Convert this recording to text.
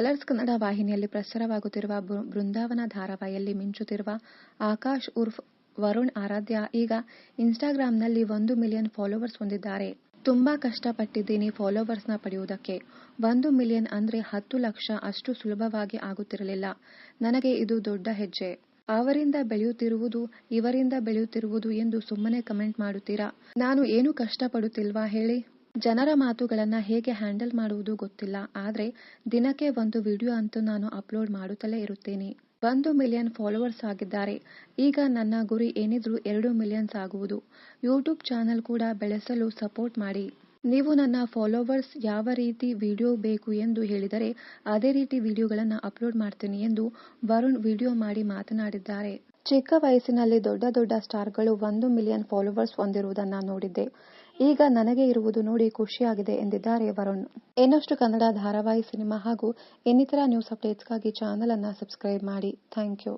Colours Kannada ವಾಹಿನಿಯಲ್ಲಿ ಪ್ರಸಾರವಾಗುತ್ತಿರುವ ಬೃಂದಾವನ ಧಾರಾವಾಹಿಯಲ್ಲಿ ಮಿಂಚುತ್ತಿರುವ ಆಕಾಶ್ ಉರ್ಫ್ ವರುಣ್ ಆರಾಧ್ಯ ಈಗ ಇನ್ಸ್ಟಾಗ್ರಾಂನಲ್ಲಿ ಒಂದು ಮಿಲಿಯನ್ ಫಾಲೋವರ್ಸ್ ಹೊಂದಿದ್ದಾರೆ. ತುಂಬಾ ಕಷ್ಟಪಟ್ಟಿದ್ದೀನಿ ಫಾಲೋವರ್ಸ್ನ ಪಡೆಯುವುದಕ್ಕೆ. ಒಂದು ಮಿಲಿಯನ್ ಅಂದ್ರೆ ಹತ್ತು ಲಕ್ಷ ಅಷ್ಟು ಸುಲಭವಾಗಿ ಆಗುತ್ತಿರಲಿಲ್ಲ. ನನಗೆ ಇದು ದೊಡ್ಡ ಹೆಜ್ಜೆ. ಅವರಿಂದ ಬೆಳೆಯುತ್ತಿರುವುದು ಇವರಿಂದ ಬೆಳೆಯುತ್ತಿರುವುದು ಎಂದು ಸುಮ್ಮನೆ ಕಮೆಂಟ್ ಮಾಡುತ್ತೀರಾ? ನಾನು ಏನು ಕಷ್ಟಪಡುತ್ತಿಲ್ವಾ ಹೇಳಿ? ಜನರ ಮಾತುಗಳನ್ನು ಹೇಗೆ ಹ್ಯಾಂಡಲ್ ಮಾಡುವುದು ಗೊತ್ತಿಲ್ಲ. ಆದ್ರೆ ದಿನಕ್ಕೆ ಒಂದು ವಿಡಿಯೋ ಅಂತೂ ನಾನು ಅಪ್ಲೋಡ್ ಮಾಡುತ್ತಲೇ ಇರುತ್ತೇನೆ. ಒಂದು ಮಿಲಿಯನ್ ಫಾಲೋವರ್ಸ್ ಆಗಿದ್ದಾರೆ. ಈಗ ನನ್ನ ಗುರಿ ಏನಿದ್ರು ಎರಡು ಮಿಲಿಯನ್ಸ್ ಆಗುವುದು. ಯೂಟ್ಯೂಬ್ ಚಾನೆಲ್ ಕೂಡ ಬೆಳೆಸಲು ಸಪೋರ್ಟ್ ಮಾಡಿ. ನೀವು ನನ್ನ ಫಾಲೋವರ್ಸ್ ಯಾವ ರೀತಿ ವಿಡಿಯೋ ಬೇಕು ಎಂದು ಹೇಳಿದರೆ ಅದೇ ರೀತಿ ವಿಡಿಯೋಗಳನ್ನು ಅಪ್ಲೋಡ್ ಮಾಡ್ತೀನಿ ಎಂದು ವರುಣ್ ವಿಡಿಯೋ ಮಾಡಿ ಮಾತನಾಡಿದ್ದಾರೆ. ಚಿಕ್ಕ ವಯಸ್ಸಿನಲ್ಲಿ ದೊಡ್ಡ ದೊಡ್ಡ ಸ್ಟಾರ್ಗಳು ಒಂದು ಮಿಲಿಯನ್ ಫಾಲೋವರ್ಸ್ ಹೊಂದಿರುವುದನ್ನು ನೋಡಿದ್ದೆ. ಈಗ ನನಗೆ ಇರುವುದು ನೋಡಿ ಖುಷಿಯಾಗಿದೆ ಎಂದಿದ್ದಾರೆ ವರುಣ್. ಇನ್ನಷ್ಟು ಕನ್ನಡ ಧಾರಾವಾಹಿ ಸಿನಿಮಾ ಹಾಗೂ ಇನ್ನಿತರ ನ್ಯೂಸ್ ಅಪ್ಡೇಟ್ಸ್ಗಾಗಿ ಚಾನಲ್ ಅನ್ನು ಸಬ್ಸ್ಕ್ರೈಬ್ ಮಾಡಿ. Thank you